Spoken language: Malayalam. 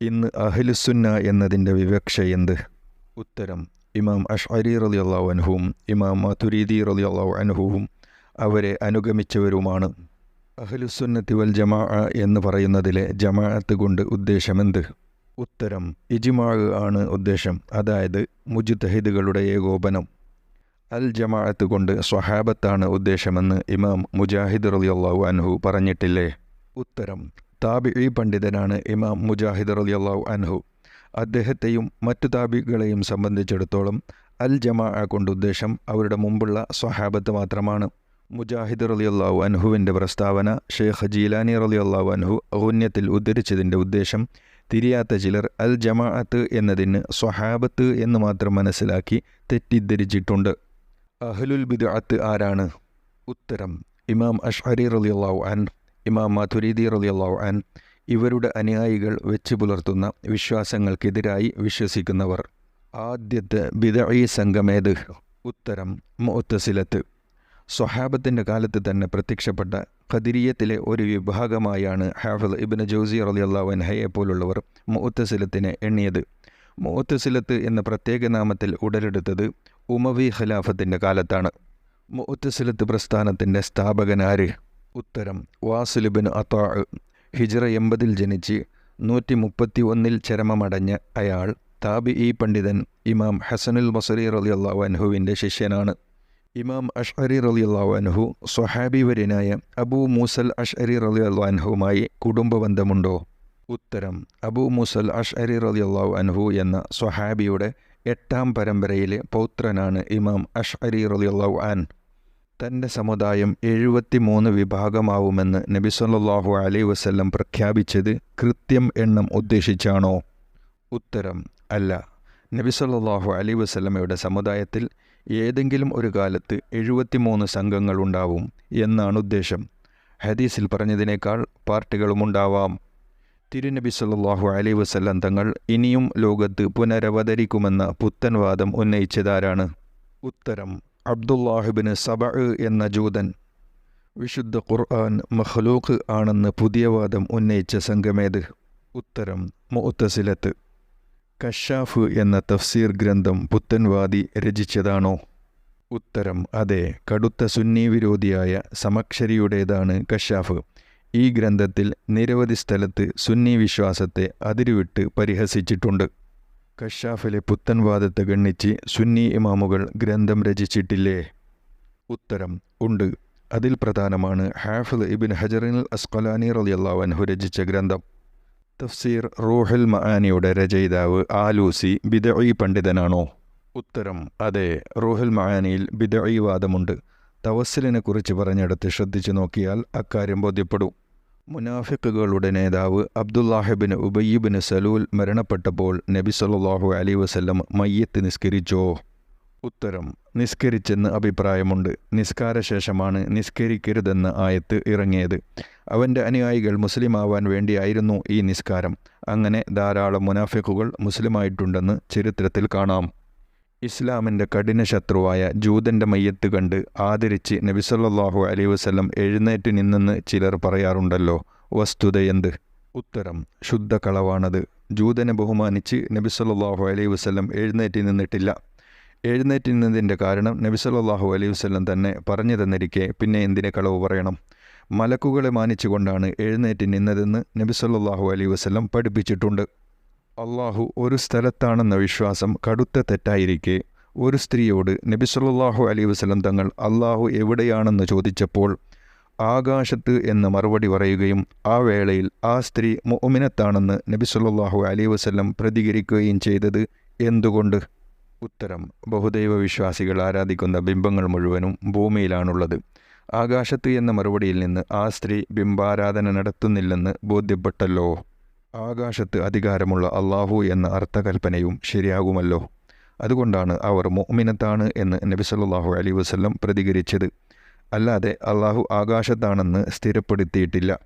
ഇന്ന് അഹ്ലുസുന്ന എന്നതിന്റെ വിവക്ഷ എന്ത്? ഉത്തരം ഇമാം അഷ്അരി റളിയല്ലാഹു അൻഹുവും ഇമാം മതുരീദി റളിയല്ലാഹു അൻഹുവും അവരെ അനുഗമിച്ചവരുമാണ്. അഹ്ലുസുന്നത്തി വൽ ജമാ എന്ന് പറയുന്നതിലെ ജമാഅത്ത് കൊണ്ട് ഉദ്ദേശമെന്ത് ഉത്തരം ഇജ്മാ ആണ് ഉദ്ദേശം അതായത് മുജ്തഹിദുകളുടെ ഏകോപനം. അൽ ജമാഅത്ത് കൊണ്ട് സ്വഹാബത്താണ് ഉദ്ദേശമെന്ന് ഇമാം മുജാഹിദ് റലി അള്ളാഹു അൻഹു പറഞ്ഞിട്ടില്ലേ? ഉത്തരം താബിഈ പണ്ഡിതനാണ് ഇമാം മുജാഹിദ് റളിയല്ലാഹു അൻഹു. അദ്ദേഹത്തെയും മറ്റു താബികളെയും സംബന്ധിച്ചിടത്തോളം അൽ ജമാ കൊണ്ട് ഉദ്ദേശം അവരുടെ മുമ്പുള്ള സ്വഹാബത്ത് മാത്രമാണ്. മുജാഹിദ് റളിയല്ലാഹു അൻഹുവിന്റെ പ്രസ്താവന ഷെയ്ഖ് ജീലാനി റളിയല്ലാഹു അൻഹു ഔന്യത്തിൽ ഉദ്ധരിച്ചതിന്റെ ഉദ്ദേശം തിരിയാത്ത ചിലർ അൽ ജമാഅത്ത് എന്നതിന് സ്വഹാബത്ത് എന്ന് മാത്രം മനസ്സിലാക്കി തെറ്റിദ്ധരിച്ചിട്ടുണ്ട്. അഹ്ലുൽ ബിദ് ആരാണ്? ഉത്തരം ഇമാം അഷ്അരി റളിയല്ലാഹു അൻ ഇമാം മധുരീദി റളിയല്ലാഹു അൻ ഇവരുടെ അനുയായികൾ വെച്ച് പുലർത്തുന്ന വിശ്വാസങ്ങൾക്കെതിരായി വിശ്വസിക്കുന്നവർ. ആദ്യത്തെ ബിദഈ സംഘമേത് ഉത്തരം മുത്തസിലത്ത് സ്വഹാബത്തിന്റെ കാലത്ത് തന്നെ പ്രത്യക്ഷപ്പെട്ട ഖദിരിയത്തിലെ ഒരു വിഭാഗമായാണ് ഹാഫിദ് ഇബിന് ജൗസി റളിയല്ലാഹു അൻഹയെ പോലുള്ളവർ മുത്തസിലത്തിനെ എണ്ണിയത്. മുത്തസിലത്ത് എന്ന പ്രത്യേക നാമത്തിൽ ഉടലെടുത്തത് ഉമവി ഖലാഫത്തിന്റെ കാലത്താണ്. മുത്തസിലത്ത് പ്രസ്ഥാനത്തിന്റെ സ്ഥാപകനാര്? ഉത്തരം. വാസുലിബിൻ അത്താ ഹിജ്റ എൺപതിൽ ജനിച്ച് നൂറ്റി മുപ്പത്തി ഒന്നിൽ ചരമമടഞ്ഞ അയാൾ താബി ഇ പണ്ഡിതൻ ഇമാം ഹസനുൽ ബസറി റളിയല്ലാഹു അൻഹുവിന്റെ ശിഷ്യനാണ്. ഇമാം അഷ്അരി റളിയല്ലാഹു അൻഹു സ്വഹാബിവര്യനായ അബൂ മൂസൽ അഷ്അരി റളിയല്ലാഹു കുടുംബ ബന്ധമുണ്ടോ ഉത്തരം. അബൂ മൂസൽ അഷ്അരി റളിയല്ലാഹു അൻഹു എന്ന സ്വഹാബിയുടെ എട്ടാം പരമ്പരയിലെ പൗത്രനാണ് ഇമാം അഷ്അരി റളിയല്ലാഹു അൻ തന്റെ സമുദായം എഴുപത്തിമൂന്ന് വിഭാഗമാവുമെന്ന് നബി സല്ലല്ലാഹു അലൈഹി വസല്ലം പ്രഖ്യാപിച്ചത് കൃത്യം എണ്ണം ഉദ്ദേശിച്ചാണോ? ഉത്തരം അല്ല. നബി സല്ലല്ലാഹു അലൈഹി വസല്ലമയുടെ സമുദായത്തിൽ ഏതെങ്കിലും ഒരു കാലത്ത് എഴുപത്തിമൂന്ന് സംഘങ്ങളുണ്ടാവും എന്നാണ് ഉദ്ദേശം. ഹദീസിൽ പറഞ്ഞതിനേക്കാൾ പാർട്ടികളുമുണ്ടാവാം തിരുനബി സല്ലല്ലാഹു അലൈഹി വസല്ലം തങ്ങൾ ഇനിയും ലോകത്ത് പുനരവതരിക്കുമെന്ന പുത്തൻവാദം ഉന്നയിച്ചതാരാണ്? ഉത്തരം അബ്ദുല്ലാഹിബിന് സബ എന്ന ജൂതൻ വിശുദ്ധ ഖുർആൻ മഖ്ലൂഖ് ആണെന്ന് പുതിയ വാദം ഉന്നയിച്ച സംഘമേത്? ഉത്തരം മുത്തസിലത്ത് കഷാഫ് എന്ന തഫ്സീർ ഗ്രന്ഥം പുത്തൻവാദി രചിച്ചതാണോ? ഉത്തരം അതെ. കടുത്ത സുന്നി വിരോധിയായ സമക്ഷരിയുടേതാണ് കഷാഫ് ഈ ഗ്രന്ഥത്തിൽ നിരവധി സ്ഥലത്ത് സുന്നി വിശ്വാസത്തെ അതിരുവിട്ട് പരിഹസിച്ചിട്ടുണ്ട്. കഷാഫിലെ പുത്തൻവാദത്തെ ഗണ്ണിച്ച് സുന്നി ഇമാമുകൾ ഗ്രന്ഥം രചിച്ചിട്ടില്ലേ? ഉത്തരം ഉണ്ട്. അതിൽ പ്രധാനമാണ് ഹാഫിദ് ഇബിൻ ഹജറിൻ അസ്കലാനി റളിയല്ലാഹു അൻഹു രചിച്ച ഗ്രന്ഥം. തഫ്സീർ റൂഹുൽ മആനിയുടെ രചയിതാവ് ആലൂസി ബിദഈ പണ്ഡിതനാണോ? ഉത്തരം അതെ. റൂഹുൽ മഹാനിയിൽ ബിദഈ വാദമുണ്ട്. തവസ്സിലിനെ കുറിച്ച് പറഞ്ഞെടുത്ത് ശ്രദ്ധിച്ചു നോക്കിയാൽ അക്കാര്യം ബോധ്യപ്പെടും. മുനാഫിക്കുകളുടെ നേതാവ് അബ്ദുല്ലാഹിബിൻ ഉബയ്യിബിന് സലൂൽ മരണപ്പെട്ടപ്പോൾ നബി സല്ലാഹു അലി വസ്ല്ലം മയ്യത്ത് നിസ്കരിച്ചോ? ഉത്തരം നിസ്കരിച്ചെന്ന് അഭിപ്രായമുണ്ട്. നിസ്കാരശേഷമാണ് നിസ്കരിക്കരുതെന്ന് ആയത്ത് ഇറങ്ങിയത്. അവന്റെ അനുയായികൾ മുസ്ലിമാവാൻ വേണ്ടിയായിരുന്നു ഈ നിസ്കാരം. അങ്ങനെ ധാരാളം മുനാഫിക്കുകൾ മുസ്ലിമായിട്ടുണ്ടെന്ന് ചരിത്രത്തിൽ കാണാം. ഇസ്ലാമിന്റെ കഠിന ശത്രുവായ ജൂതന്റെ മയ്യത്ത് കണ്ട് ആദരിച്ച് നബിസല്ലാഹു അലൈഹി വസ്ലം എഴുന്നേറ്റ് നിന്നെന്ന് ചിലർ പറയാറുണ്ടല്ലോ വസ്തുതയെന്ത് ഉത്തരം ശുദ്ധ കളവാണത്. ജൂതനെ ബഹുമാനിച്ച് നബിസല്ലാഹു അലൈഹി വസ്ലം എഴുന്നേറ്റ് നിന്നിട്ടില്ല. എഴുന്നേറ്റ് നിന്നതിന്റെ കാരണം നബിസല്ലാഹു അലൈഹി വസ്ലം തന്നെ പറഞ്ഞു തന്നിരിക്കെ പിന്നെ എന്തിനെ കളവ് പറയണം? മലക്കുകളെ മാനിച്ചുകൊണ്ടാണ് എഴുന്നേറ്റ് നിന്നതെന്ന് നബിസല്ലാഹു അലൈഹി വസ്ലം പഠിപ്പിച്ചിട്ടുണ്ട്. അള്ളാഹു ഒരു സ്ഥലത്താണെന്ന വിശ്വാസം കടുത്ത തെറ്റായിരിക്കെ. ഒരു സ്ത്രീയോട് നബി സല്ലല്ലാഹു അലൈഹി വസല്ലം തങ്ങൾ അള്ളാഹു എവിടെയാണെന്ന് ചോദിച്ചപ്പോൾ ആകാശത്ത് എന്ന് മറുപടി പറയുകയും ആ വേളയിൽ ആ സ്ത്രീ മുഅ്മിനത്താണെന്ന് നബി സല്ലല്ലാഹു അലൈഹി വസല്ലം പ്രതികരിക്കുകയും ചെയ്തത് എന്തുകൊണ്ട്? ഉത്തരം ബഹുദൈവ വിശ്വാസികൾ ആരാധിക്കുന്ന ബിംബങ്ങൾ മുഴുവനും ഭൂമിയിലാണുള്ളത്. ആകാശത്ത് എന്ന മറുപടിയിൽ നിന്ന് ആ സ്ത്രീ ബിംബാരാധന നടത്തുന്നില്ലെന്ന് ബോധ്യപ്പെട്ടല്ലോ. ആകാശത്ത് അധികാരമുള്ള അള്ളാഹു എന്ന അർത്ഥകൽപ്പനയും ശരിയാകുമല്ലോ. അതുകൊണ്ടാണ് അവർ മുഅ്മിനത്താണ് എന്ന് നബിസല്ലാഹു അലൈഹി വസല്ലം പ്രതികരിച്ചത്. അല്ലാതെ അള്ളാഹു ആകാശത്താണെന്ന് സ്ഥിരപ്പെടുത്തിയിട്ടില്ല.